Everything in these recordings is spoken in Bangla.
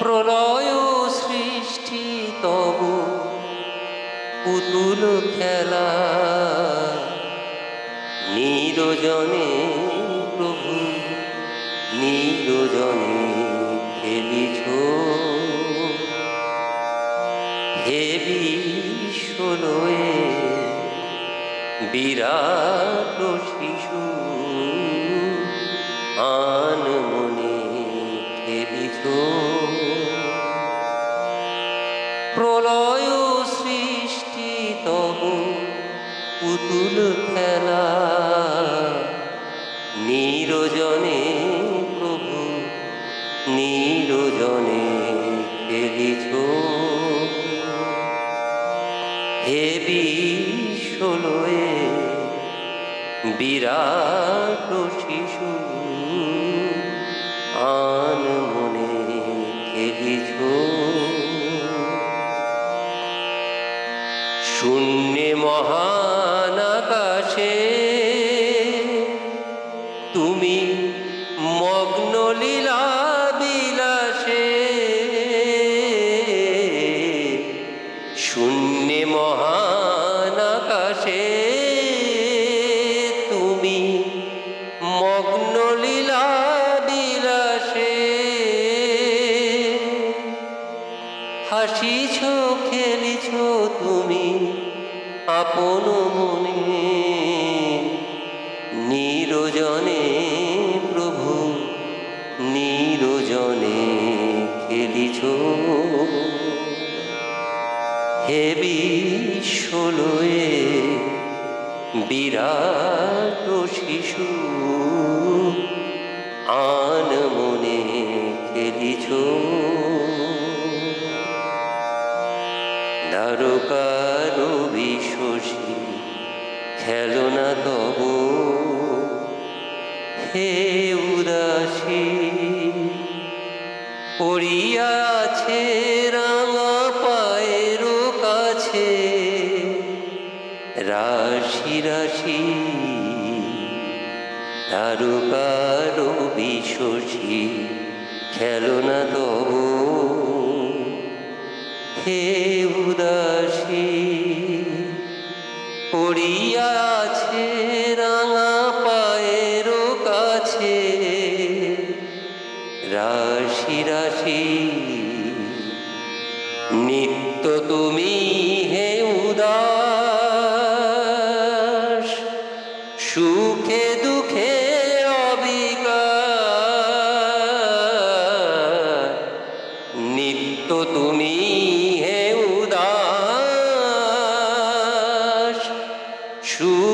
প্রলয় সৃষ্টি তবু পুতুল খেলা। নিরজনে প্রভু নিরজনে খেলিছ। হে বিশ্বলয়ে বিরাট শিশু পুতুল খেলা। নিরজনে প্রভু নিরজনে খেলিছ। হে বিশ্বলয়ে বিরাট শিশু শূন্যে মহান আকাশে তুমি মগ্ন লীলা হাসিছ খেলিছ তুমি আপন মনে। নিরজনে প্রভু, নিরজনে খেলিছ। হে বিশ্বলয়ে বিরাট শিশু, আন মনে খেলিছ। দ্বারকার বিশ্বসী খেলনা তব। হে উদাসী পড়িয়াছে রাঙা পায়ের কাছে, রাশি রাশি তারকার বিশ্বসী খেলনা তব। হে পড়িয়াছে রাঙা পায়ের কাছে। রাশি রাশি নিত্য তুমি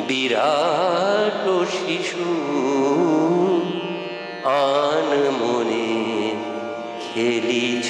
বিরাট শিশু আন মনে খেলিছ